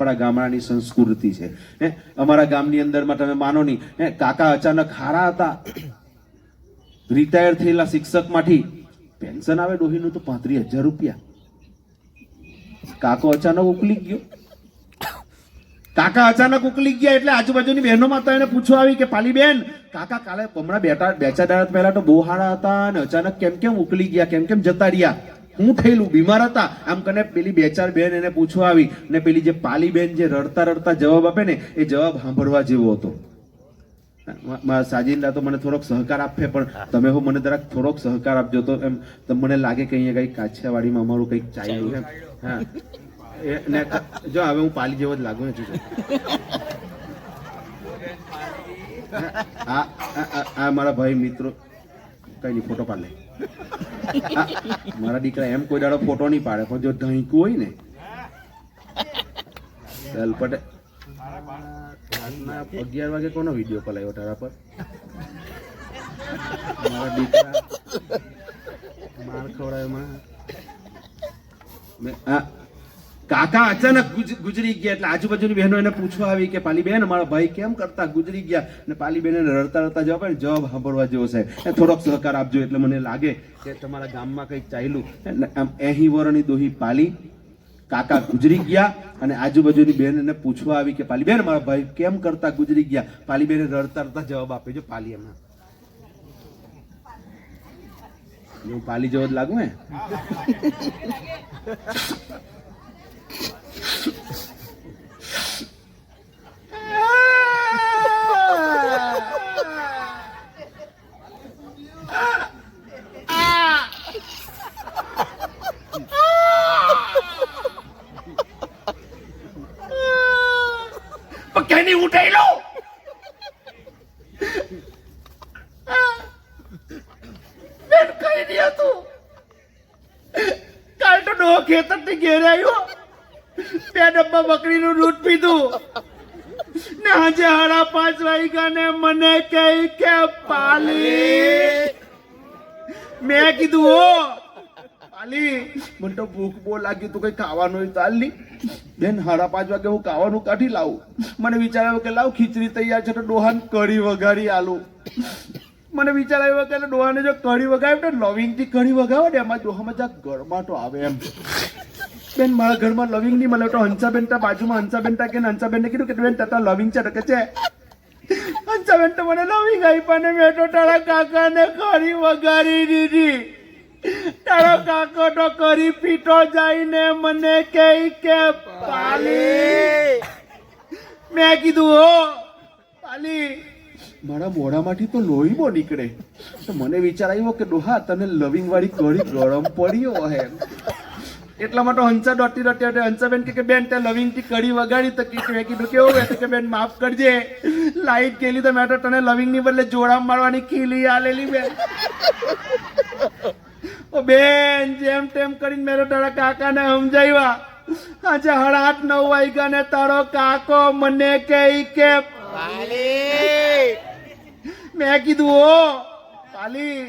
આપણા ગામડાની સંસ્કૃતિ છે. હે? અમારા ગામની અંદરમાં તમે માનો નહીં. હે? કાકા અચાનક હારા હતા. રિટાયર થયેલા શિક્ષકમાંથી પેન્શન આવે ડોહીનું તો પાંત્રીસ હજાર રૂપિયા. કાકો અચાનક ઉકલી ગયો. કાકા અચાનક ઉકલી ગયા એટલે આજુબાજુની બહેનો માતા એને પૂછવા આવી કે પાલી બેન કાકા કાલે હમણાં બેટા બે ચાર દાડા પહેલા તો બહુ હારા હતા અને અચાનક કેમ કેમ ઉકલી ગયા, કેમ કેમ જતા રહ્યા? હું થયેલું બીમાર હતા. આમ કને પેલી બે ચાર બેન એને પૂછવા આવી ને પેલી જે પાલી બેન જે રડતા રડતા જવાબ આપે ને એ જવાબ સાંભળવા જેવો હતો. સાજિંદા તો મને થોડોક સહકાર આપે પણ તમે હું મને જરાક થોડોક સહકાર આપજો તો એમ તો મને લાગે કે અહીંયા કઈ કાછિયાવાડીમાં અમારું કંઈક ચાલ્યું એમ. હા. એ ને જો હવે હું પાલી જેવો જ લાગુ છું. આ મારા ભાઈ મિત્રો કઈ નહીં ફોટો પાડ લે. મારા દીકરા એમ કોઈ દાડો ફોટો નહીં પાડે, પણ જો ઢંકું હોય ને, ચાલ પટે. રાતના અગિયાર વાગે કોનો વીડિયો કોલ આવ્યો તારા પર? મારા દીકરા, માર ખવડાવ્યો મેં- આ કાકા અચાનક ગુજરી ગયા એટલે આજુબાજુની બહેનો એને પૂછવા આવી કે પાલી બેન અમારા ભાઈ કેમ કરતા ગુજરી ગયા? અને પાલી બેન એને રડતા રડતા જવાબ આપે, જવાબ સાંભળવા જેવો છે. એ થોડોક સહકાર આપજો એટલે મને લાગે કે તમારા ગામમાં કંઈક ચાલ્યું. એટલે આમ એહી વરણી દોહી પાલી. કાકા ગુજરી ગયા અને આજુબાજુની બેન એને પૂછવા આવી કે પાલી બેન મારા ભાઈ કેમ કરતા ગુજરી ગયા? પાલી બેન રડતા રડતા જવાબ આપે છે પાલી એમાં. હું પાલી જેવો જ લાગુ હે? પણ કેની ઉઠાઈ લો. બેન કઈ દૂધ પીધું. ને આજે હાડા પાંચ વાગ્યા ને મને કઈ કે, પાલી. મેં કીધું, હો. પાલી. મને તો ભૂખ બહુ લાગી, તું કઈ ખાવાનું ની બેન, સાડા પાંચ વાગે હું ખાવાનું કાઢી લાવું. મને વિચાર આવ્યો કે લાવ ખીચડી તૈયાર છે તો ડોહાન કઢી વઘારી આલું. મને વિચાર આવ્યો કે ડોહાને જો કઢી વગાવે તો લવિંગથી કઢી વગાવો ને, એમાં ડોહામાં ઘરમાં ગરમાટો આવે એમ. બેન, મારા ઘરમાં લવિંગ નહીં મળે, તો હંસાબેન તા બાજુમાં હંસાબેન તા કે હંસાબેન ને કીધું કે બેન, તાતા લવિંગ છે કે છે. હંસાબેન તો મને લવિંગ આપ્યા ને, મેં તો તારા કાકાને કઢી વગાડી દીધી. તારો કાકો તો કરી પીટો જઈને મને કે કે, પાલી. મેં કીધું, હો, પાલી. મારા મોઢામાંથી તો લોહી બહુ નીકળે. તો મને વિચાર આવ્યો કે, ડોહા, તને લવિંગ વાળી કઢી ગરમ પડી હે. એટલા માટે હંસા ડોટી ડોટી ડોટી હંસાબેન કે બેન તે લવિંગથી કઢી વગાડી તો કે મેં કીધું, કેવું હોય કે, બેન, માફ કરજે. લાઈટ ગયેલી તો મેં તો તને લવિંગની બદલે જોડા મારવાની ખીલી આલેલી, બેન. બેન જેમ તેમ કરીને મેરો તારા કાકાને સમજાવ્યા આજે આઠ નવ વાગ્યા ને તારો કાકો મને કે કે મેં કીધું ઓ પાલી.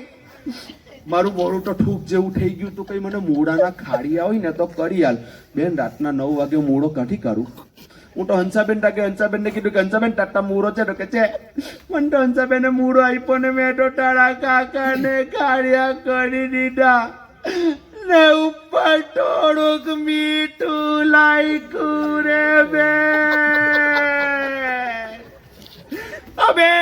મારું મોડું તો ઠૂક જેવું થઈ ગયું તું કઈ મને મોડાના ખાડિયા હોય ને તો કરી હાલ બેન રાતના નવ વાગે મોડો કાઢી કાઢું. હું તો હંસાબેન ટાકે હંસાબેન ને કીધું કે હંસાબેન ટાટા મૂરો છે તો કે છે મને તો હંસાબેન મૂરો આપ્યો ને મેં તો તારા કાકાને કાર્યા કરી દીધા ને ઉપર થોડુંક મીઠું લાયકું રે બે અબે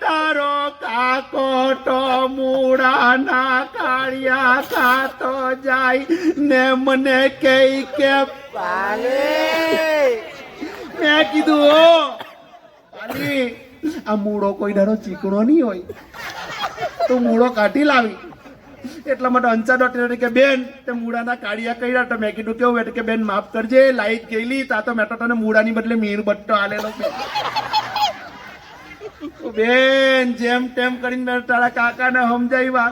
તારો કાકો તો મૂળાના કાળિયા ખાતો જાય ને મને કઈ કે મેં કીધું ઓ આ મૂળો કોઈ ડારો ચીકણો નહીં હોય. તો મૂળો કાઢી લાવી. એટલા માટે અંચા ડોક્ટર કે બેન તે મૂળાના કાળિયા કર્યા. તો મેં કીધું કેવું એટલે કે બેન માફ કરજે લાઈટ ગયેલી તા તો મેં તો તને મૂળાની બદલે મીર બટ્ટો આલેલો બેન જેમ તેમ કરીને મેં તારા કાકાને સમજાવ્યા.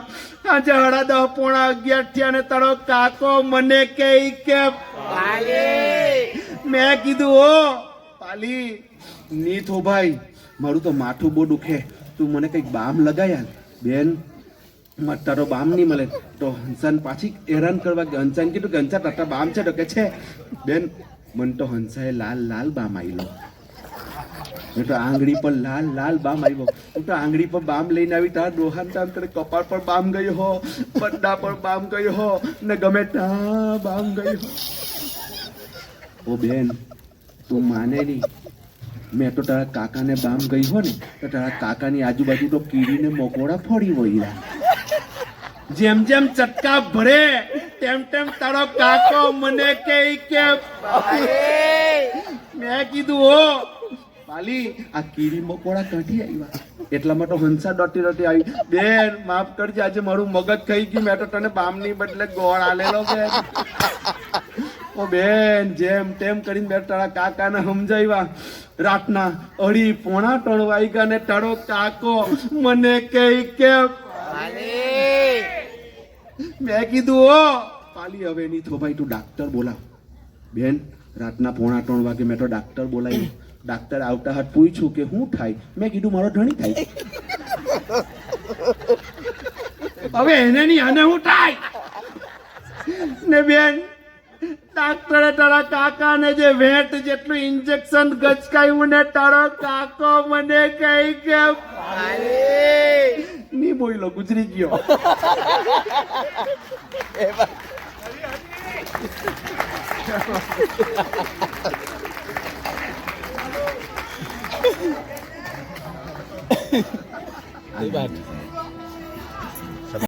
આજે હડા દસ પોણા અગિયાર થયા ને તારો કાકો મને કે કે મેં કીધું હો પાલી નીથો ભાઈ, મારું તો માથું બહુ દુખે. તું મને કંઈક બામ લગાયા બેન તારો બામ નહીં મળે. તો હંસાન પાછી હેરાન કરવા હંસાન કીધું કે હંસા તારા બામ છે તો કે છે. બેન, મન તો હંસાએ લાલ લાલ બામ આવેલો મેં તો આંગળી પર લાલ લાલ બામ આવ્યો હું તો આંગળી પર બામ લઈને આવી, તાર દોહાન તામ કરે કપાળ પર બામ ગયો હો, પટ્ટા પર બામ ગયો હો, ને ગમે ત્યાં બામ ગયો હો. ઓ બેન તું માને નહીં. મેં તો તારા કાકાને બામ ગઈ હો ને, તો તારા કાકાની આજુબાજુ તો કીડીને મકોડા ફોડી વળ્યા. જેમ જેમ ચટકા ભરે, તેમ તેમ તારો કાકો મને કે કે મેં કીધું, હો. પાલી, આ કીડી મકોડા કાઢી આવ્યા એટલામાં તો હંસા ડોટી ડોટી આવી. બેન, માફ કરજે, આજે મારું મગજ થઈ ગયું. મેં તો તને બામની બદલે ગોળ આલેલો બેન. ઓ બેન, જેમ તેમ કરીને બે તારા કાકાને સમજાવ્યા. રાતના અઢી પોણા ત્રણ વાગ્યા ને તારો કાકો, મને કે કે, મેં કીધું, ઓ, પાલી હવે નહીં તો ભાઈ, તું ડાક્ટર બોલાવ. બેન, રાતના પોણા ત્રણ વાગે મેં તો ડાક્ટર બોલાવ્યું ડાક્ટર આવતા હાથ પૂછ્યું કે શું થાય? મેં કીધું, મારો ધણી થાય. હવે એને નહીં આને શું થાય? ને બેન ડાક્ટરે તારા કાકાને જે વેટ જેટલું ઇન્જેક્શન ગચકાયું ને તારો કાકો મને કઈ કે ની બોલો ગુજરી ગયો.